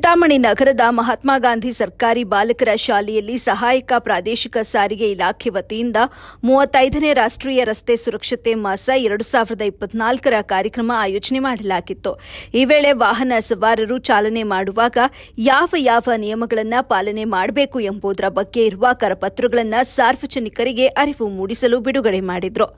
ಚಿಂತಾಮಣಿ ನಗರದ ಮಹಾತ್ಮ ಗಾಂಧಿ ಸರ್ಕಾರಿ ಬಾಲಕರ ಶಾಲೆಯಲ್ಲಿ ಸಹಾಯಕ ಪ್ರಾದೇಶಿಕ ಸಾರಿಗೆ ಇಲಾಖೆ ವತಿಯಿಂದ ಮೂವತ್ತೈದನೇ ರಾಷ್ಟ್ರೀಯ ರಸ್ತೆ ಸುರಕ್ಷತೆ ಮಾಸ ಎರಡು ಸಾವಿರದ ಇಪ್ಪತ್ನಾಲ್ಕರ ಕಾರ್ಯಕ್ರಮ ಆಯೋಜನೆ ಮಾಡಲಾಗಿತ್ತು. ಈ ವೇಳೆ ವಾಹನ ಸವಾರರು ಚಾಲನೆ ಮಾಡುವಾಗ ಯಾವ ಯಾವ ನಿಯಮಗಳನ್ನು ಪಾಲನೆ ಮಾಡಬೇಕು ಎಂಬುದರ ಬಗ್ಗೆ ಇರುವ ಕರಪತ್ರಗಳನ್ನು ಸಾರ್ವಜನಿಕರಿಗೆ ಅರಿವು ಮೂಡಿಸಲು ಬಿಡುಗಡೆ ಮಾಡಿದರು.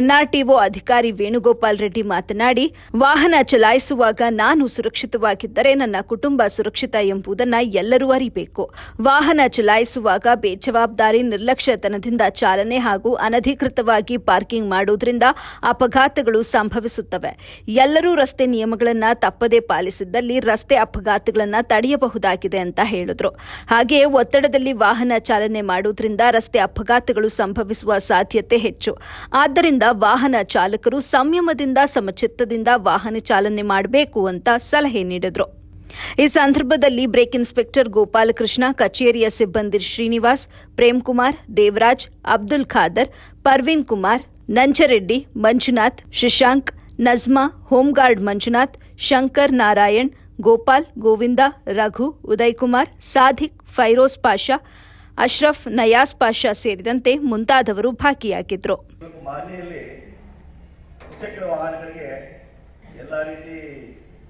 ಎನ್ಆರ್ಟಿಒ ಅಧಿಕಾರಿ ವೇಣುಗೋಪಾಲ್ ರೆಡ್ಡಿ ಮಾತನಾಡಿ, ವಾಹನ ಚಲಾಯಿಸುವಾಗ ನಾನು ಸುರಕ್ಷಿತವಾಗಿದ್ದರೆ ನನ್ನ ಕುಟುಂಬ ಸುರಕ್ಷಿತ ಎಂಬುದನ್ನು ಎಲ್ಲರೂ ಅರಿಬೇಕು. ವಾಹನ ಚಲಾಯಿಸುವಾಗ ಬೇಜವಾಬ್ದಾರಿ ನಿರ್ಲಕ್ಷ್ಯತನದಿಂದ ಚಾಲನೆ ಹಾಗೂ ಅನಧಿಕೃತವಾಗಿ ಪಾರ್ಕಿಂಗ್ ಮಾಡುವುದರಿಂದ ಅಪಘಾತಗಳು ಸಂಭವಿಸುತ್ತವೆ. ಎಲ್ಲರೂ ರಸ್ತೆ ನಿಯಮಗಳನ್ನು ತಪ್ಪದೇ ಪಾಲಿಸಿದ್ದಲ್ಲಿ ರಸ್ತೆ ಅಪಘಾತಗಳನ್ನು ತಡೆಯಬಹುದಾಗಿದೆ ಅಂತ ಹೇಳಿದ್ರು. ಹಾಗೆಯೇ ಒತ್ತಡದಲ್ಲಿ ವಾಹನ ಚಾಲನೆ ಮಾಡುವುದರಿಂದ ರಸ್ತೆ ಅಪಘಾತಗಳು ಸಂಭವಿಸುವ ಸಾಧ್ಯತೆ ಹೆಚ್ಚು. ಆದ್ದರಿಂದ ವಾಹನ ಚಾಲಕರು ಸಂಯಮದಿಂದ, ಸಮಚಿತ್ತದಿಂದ ವಾಹನ ಚಾಲನೆ ಮಾಡಬೇಕು ಅಂತ ಸಲಹೆ ನೀಡಿದ್ರು. ಈ ಸಂದರ್ಭದಲ್ಲಿ ಬ್ರೇಕ್ ಇನ್ಸ್ಪೆಕ್ಟರ್ ಗೋಪಾಲಕೃಷ್ಣ, ಕಚೇರಿಯ ಸಿಬ್ಬಂದಿ ಶ್ರೀನಿವಾಸ್ ಪ್ರೇಮ್ ಕುಮಾರ್ ದೇವರಾಜ್, ಅಬ್ದುಲ್ ಖಾದರ್, ಪರ್ವೀನ್ ಕುಮಾರ್, ನಂಜರೆಡ್ಡಿ, ಮಂಜುನಾಥ್, ಶಶಾಂಕ್, ನಜ್ಮಾ, ಹೋಮ್ಗಾರ್ಡ್ ಮಂಜುನಾಥ್, ಶಂಕರ್ ನಾರಾಯಣ್, ಗೋಪಾಲ್, ಗೋವಿಂದ, ರಘು ಉದಯ್ ಕುಮಾರ್ ಸಾಧಿಕ್ ಫೈರೋಸ್ ಪಾಷಾ, ಅಶ್ರಫ್ ನಯಾಸ್ ಪಾಷಾ ಸೇರಿದಂತೆ ಮುಂತಾದವರು ಭಾಗಿಯಾಗಿದ್ದರು ವಾಹನಗಳಿಗೆ ಎಲ್ಲ ರೀತಿ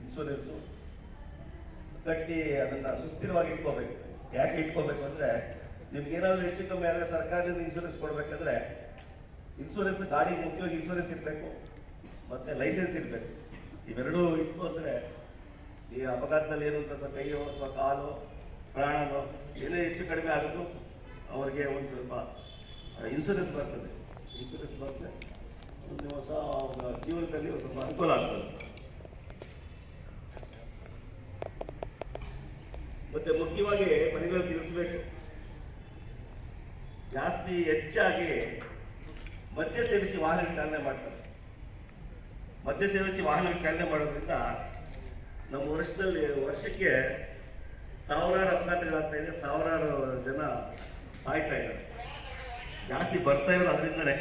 ಇನ್ಶೂರೆನ್ಸು ಕಟ್ಟಿ ಅದನ್ನು ಸುಸ್ಥಿರವಾಗಿ ಇಟ್ಕೋಬೇಕು. ಯಾಕೆ ಇಟ್ಕೋಬೇಕು ಅಂದರೆ, ನಿಮ್ಗೆ ಏನಾದರೂ ಹೆಚ್ಚು ಕಮ್ಮಿ ಆದರೆ ಸರ್ಕಾರದಿಂದ ಇನ್ಶೂರೆನ್ಸ್ ಕೊಡಬೇಕಂದ್ರೆ ಇನ್ಶೂರೆನ್ಸ್ ಗಾಡಿ ಮುಖ್ಯವಾಗಿ ಇನ್ಶೂರೆನ್ಸ್ ಇರಬೇಕು, ಮತ್ತು ಲೈಸೆನ್ಸ್ ಇರಬೇಕು. ಇವೆರಡೂ ಇತ್ತು ಅಂದರೆ, ಈ ಅಪಘಾತದಲ್ಲಿ ಏನು ಅಂತ ಕೈಯೋ ಅಥವಾ ಕಾಲು, ಪ್ರಾಣನೋ, ಏನೇ ಹೆಚ್ಚು ಕಡಿಮೆ ಆದರೂ ಅವರಿಗೆ ಒಂದು ಸ್ವಲ್ಪ ಇನ್ಶೂರೆನ್ಸ್ ಬರ್ತದೆ. ಇನ್ಶೂರೆನ್ಸ್ ಬರ್ತದೆ ಒಂದು ಹೊಸ ಜೀವನದಲ್ಲಿ ಸ್ವಲ್ಪ ಅನುಕೂಲ ಆಗ್ತದೆ. ಮತ್ತೆ ಮುಖ್ಯವಾಗಿ ಮನೆಗಳು ತಿಳಿಸ್ಬೇಕು. ಜಾಸ್ತಿ ಹೆಚ್ಚಾಗಿ ಮದ್ಯ ಸೇವಿಸಿ ವಾಹನ ಚಾಲನೆ ಮಾಡ್ತಾರೆ. ಮದ್ಯ ಸೇವಿಸಿ ವಾಹನ ಚಾಲನೆ ಮಾಡೋದ್ರಿಂದ ನಮ್ಮ ವರ್ಷದಲ್ಲಿ ವರ್ಷಕ್ಕೆ ಸಾವಿರಾರು ಅಪಘಾತಗಳಾಗ್ತಾ ಇದೆ, ಸಾವಿರಾರು ಜನ ಸಾಯ್ತಾ ಇದ್ದಾರೆ. ಜಾಸ್ತಿ ಬರ್ತಾ ಇರೋದು ಅದರಿಂದಲೇ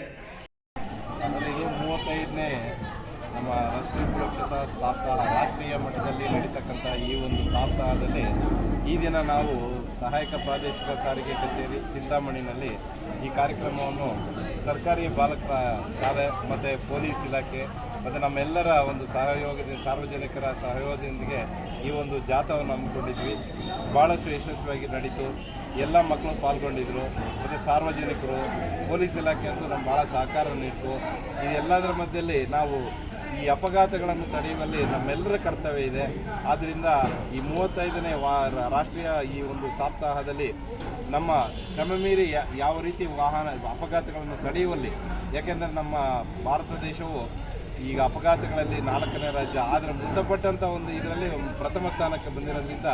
ಮೂವತ್ತೈದನೇ ನಮ್ಮ ರಸ್ತೆ ಸುರಕ್ಷತಾ ಸಾಪ್ತಾಹ, ರಾಷ್ಟ್ರೀಯ ಮಟ್ಟದಲ್ಲಿ ನಡೀತಕ್ಕಂಥ ಈ ಒಂದು ಸಾಪ್ತಾಹದಲ್ಲಿ ಈ ದಿನ ನಾವು ಸಹಾಯಕ ಪ್ರಾದೇಶಿಕ ಸಾರಿಗೆ ಕಚೇರಿ ಚಿಂತಾಮಣಿನಲ್ಲಿ ಈ ಕಾರ್ಯಕ್ರಮವನ್ನು ಸರ್ಕಾರಿ ಬಾಲಕರ ಶಾಲೆ ಮತ್ತು ಪೊಲೀಸ್ ಇಲಾಖೆ ಮತ್ತು ನಮ್ಮೆಲ್ಲರ ಒಂದು ಸಹಯೋಗದಿಂದ ಸಾರ್ವಜನಿಕರ ಸಹಯೋಗದೊಂದಿಗೆ ಈ ಒಂದು ಜಾಥವನ್ನು ಹಮ್ಮಿಕೊಂಡಿದ್ವಿ. ಭಾಳಷ್ಟು ಯಶಸ್ವಿಯಾಗಿ ನಡೀತು. ಎಲ್ಲ ಮಕ್ಕಳು ಪಾಲ್ಗೊಂಡಿದ್ರು. ಮತ್ತು ಸಾರ್ವಜನಿಕರು, ಪೊಲೀಸ್ ಇಲಾಖೆ ಅಂತೂ ನಮ್ಗೆ ಭಾಳ ಸಹಕಾರ ನೀಡಿತು. ಇದೆಲ್ಲದರ ಮಧ್ಯದಲ್ಲಿ ನಾವು ಈ ಅಪಘಾತಗಳನ್ನು ತಡೆಯುವಲ್ಲಿ ನಮ್ಮೆಲ್ಲರ ಕರ್ತವ್ಯ ಇದೆ. ಆದ್ದರಿಂದ ಈ ಮೂವತ್ತೈದನೇ ವಾ, ರಾಷ್ಟ್ರೀಯ ಈ ಒಂದು ಸಪ್ತಾಹದಲ್ಲಿ ನಮ್ಮ ಶ್ರಮ ಮೀರಿ ಯಾವ ರೀತಿ ವಾಹನ, ಅಪಘಾತಗಳನ್ನು ತಡೆಯುವಲ್ಲಿ, ಯಾಕೆಂದರೆ ನಮ್ಮ ಭಾರತ ದೇಶವು ಈಗ ಅಪಘಾತಗಳಲ್ಲಿ ನಾಲ್ಕನೇ ರಾಜ್ಯ, ಆದರೆ ಮೃತಪಟ್ಟಂಥ ಒಂದು ಇದರಲ್ಲಿ ಪ್ರಥಮ ಸ್ಥಾನಕ್ಕೆ ಬಂದಿರೋದ್ರಿಂದ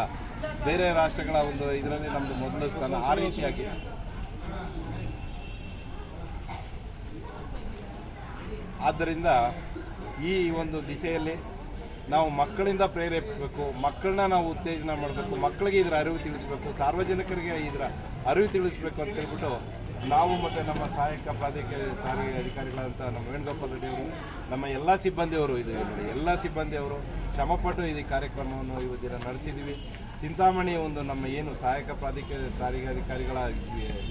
ಬೇರೆ ರಾಷ್ಟ್ರಗಳ ಒಂದು ಇದರಲ್ಲಿ ನಮ್ಮದು ಮೊದಲ ಸ್ಥಾನ ಆ ರೀತಿಯಾಗಿ ಆದ್ದರಿಂದ ಈ ಒಂದು ದಿಸೆಯಲ್ಲಿ ನಾವು ಮಕ್ಕಳಿಂದ ಪ್ರೇರೇಪಿಸಬೇಕು, ಮಕ್ಕಳನ್ನ ನಾವು ಉತ್ತೇಜನ ಮಾಡಬೇಕು, ಮಕ್ಕಳಿಗೆ ಇದರ ಅರಿವು ತಿಳಿಸ್ಬೇಕು, ಸಾರ್ವಜನಿಕರಿಗೆ ಇದರ ಅರಿವು ತಿಳಿಸ್ಬೇಕು ಅಂತ ಹೇಳ್ಬಿಟ್ಟು ನಾವು ಮತ್ತು ನಮ್ಮ ಸಹಾಯಕ ಪ್ರಾಧಿಕಾರ ಸಾರಿಗೆ ಅಧಿಕಾರಿಗಳಾದಂಥ ನಮ್ಮ ವೇಣುಗೋಪಾಲ್ ರೆಡ್ಡಿ ಅವರು, ನಮ್ಮ ಎಲ್ಲ ಸಿಬ್ಬಂದಿಯವರು ಇದು ಎಲ್ಲ ಸಿಬ್ಬಂದಿಯವರು ಶ್ರಮಪಟ್ಟು ಈ ಕಾರ್ಯಕ್ರಮವನ್ನು ಇವತ್ತು ದಿನ ನಡೆಸಿದ್ದೀವಿ. ಚಿಂತಾಮಣಿ ಒಂದು ನಮ್ಮ ಏನು ಸಹಾಯಕ ಪ್ರಾಧಿಕಾರ ಸಾರಿಗೆ ಅಧಿಕಾರಿಗಳ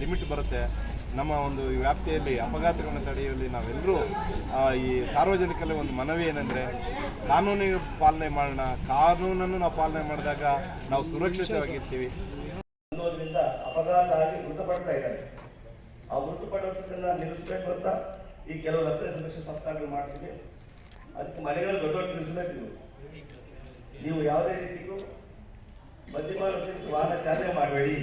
ಲಿಮಿಟ್ ಬರುತ್ತೆ ನಮ್ಮ ಒಂದು ವ್ಯಾಪ್ತಿಯಲ್ಲಿ ಅಪಘಾತಗಳನ್ನು ತಡೆಯುವಲ್ಲಿ ನಾವೆಲ್ಲರೂ ಈ ಸಾರ್ವಜನಿಕರಲ್ಲಿ ಒಂದು ಮನವಿ ಏನಂದರೆ, ಕಾನೂನಿನ ಪಾಲನೆ ಮಾಡೋಣ. ಕಾನೂನನ್ನು ನಾವು ಪಾಲನೆ ಮಾಡಿದಾಗ ನಾವು ಸುರಕ್ಷಿತವಾಗಿರ್ತೀವಿ. ಅಪಘಾತ ಆಗಿ ಮೃತಪಡ್ತಾ ಇದ್ದಾರೆ. ಆ ಮೃತಪಡೋದನ್ನ ನಿಲ್ಲಿಸ್ಬೇಕು ಅಂತ ಈ ಕೆಲವು ರಸ್ತೆ ಸುರಕ್ಷಾ ಸಪ್ತಾಹಗಳು ಮಾಡ್ತೀವಿ. ಅದಕ್ಕೆ ಮನೆಗಳು ದೊಡ್ಡ ದೊಡ್ಡ ನಿಲ್ಲಿಸ್ಬೇಕು ನೀವು. ನೀವು ಯಾವುದೇ ರೀತಿಗೂ ಮದ್ಯಪಾನ ವಾಹನ ಚಾಲನೆ ಮಾಡಬೇಡಿ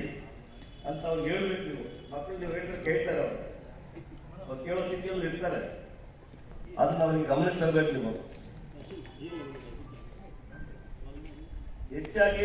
ಅಂತ ಅವ್ರು ಹೇಳ್ಬೇಕು ನೀವು. ಮಕ್ಕಳು ನೀವು ಹೇಳಿದ್ರೆ ಕೇಳ್ತಾರೆ ಅವರು. ಅವ್ರು ಕೇಳೋ ಸ್ಥಿತಿಯಲ್ಲಿ ಇರ್ತಾರೆ. ಅದನ್ನ ಅವ್ರಿಗೆ ಗಮನಕ್ಕೆ ತರಬೇಕು ನೀವು. ಹೆಚ್ಚಾಗಿ